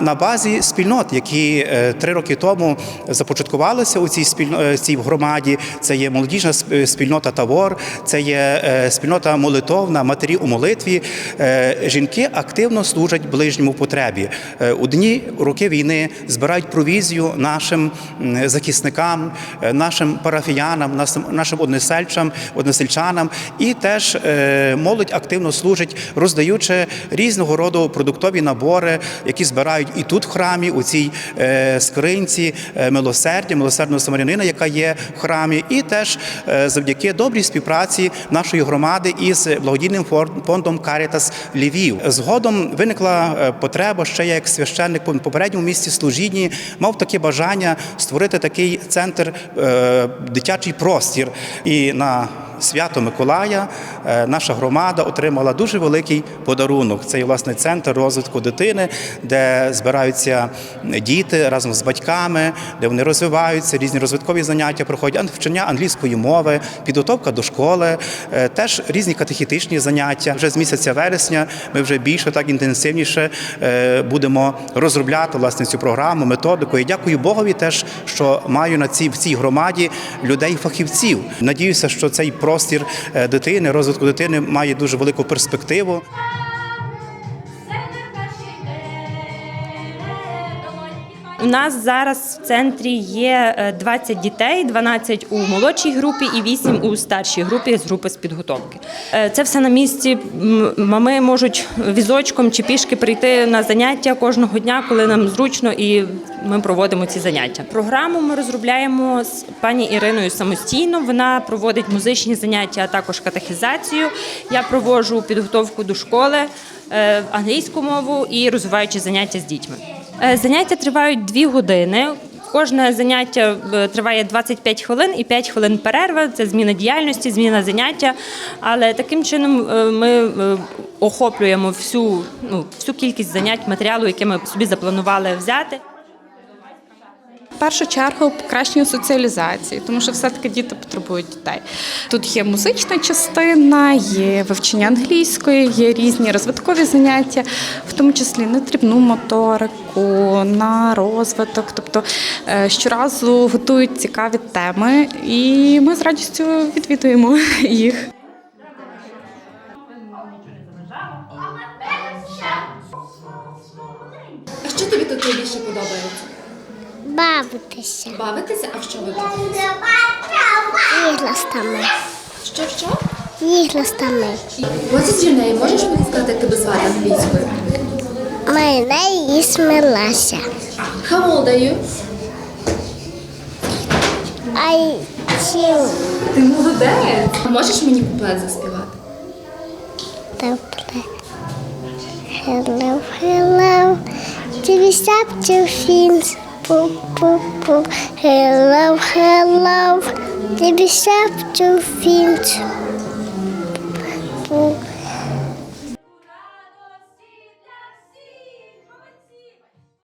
На базі спільнот, які е, три роки тому започаткувалися у цій спільно е, цій громаді, це є молодіжна спільнота Тавор, це є е, спільнота молитовна, матері у молитві. Е, Жінки активно служать ближньому потребі. Е, У дні роки війни збирають провізію нашим захисникам, е, нашим парафіянам, нашим, односельчам, односельчанам, і теж е, молодь активно служить, роздаючи різного роду продуктові набори, які збирають і тут в храмі, у цій е, скринці е, милосердя, милосердного самарянина, яка є в храмі, і теж е, завдяки добрій співпраці нашої громади із благодійним фондом Карітас Львів. Згодом виникла потреба ще я як священник по попередньому місці служінні мав таке бажання створити такий центр, дитячий простір. І на Свято Миколая е, наша громада отримала дуже великий подарунок. Це власне центр розвитку дитини, де збираються діти разом з батьками, де вони розвиваються, різні розвиткові заняття проходять вчення англійської мови, підготовка до школи, е, теж різні катехітичні заняття. Вже з місяця вересня ми вже більше так інтенсивніше е, будемо розробляти власне цю програму, методику. І дякую Богові теж, що маю на цій в цій громаді людей-фахівців. Надіюся, що цей простір е, дитини, розвитку дитини має дуже велику перспективу. У нас зараз в центрі є е, 20 дітей, 12 у молодшій групі і 8 у старшій групі з групи з підготовки. Е, Це все на місці. Мами можуть візочком чи пішки прийти на заняття кожного дня, коли нам зручно, і ми проводимо ці заняття. Програму ми розробляємо з пані Іриною самостійно. Вона проводить музичні заняття, а також катехізацію. Я проводжу підготовку до школи, е, англійську мову і розвиваючі заняття з дітьми. Е, Заняття тривають дві години. Кожне заняття е, триває 25 хвилин і 5 хвилин перерва. Це зміна діяльності, зміна заняття. Але таким чином ми охоплюємо всю, ну, всю кількість занять матеріалу, яке ми собі запланували взяти. Першу чергу покращення соціалізації, тому що все-таки діти потребують дітей. Тут є музична частина, є вивчення англійської, є різні розвиткові заняття, в тому числі на дрібну моторику, на розвиток. Тобто е, щоразу готують цікаві теми, і ми з радістю відвідуємо їх. А що тобі тут найбільше подобається? Бавитися Бавитися? А в що ви бавитеся? іграстами. Що що? Іграстами. What is your name? Можеш мені сказати, як тебе звати англійською? Мене і смилася. How old are you? I two. Ти молодець. А можеш мені куплет заспівати? Добре. Hello, hello. Tivist up to fins. boop, boop, boop. Hello, hello. The to feel.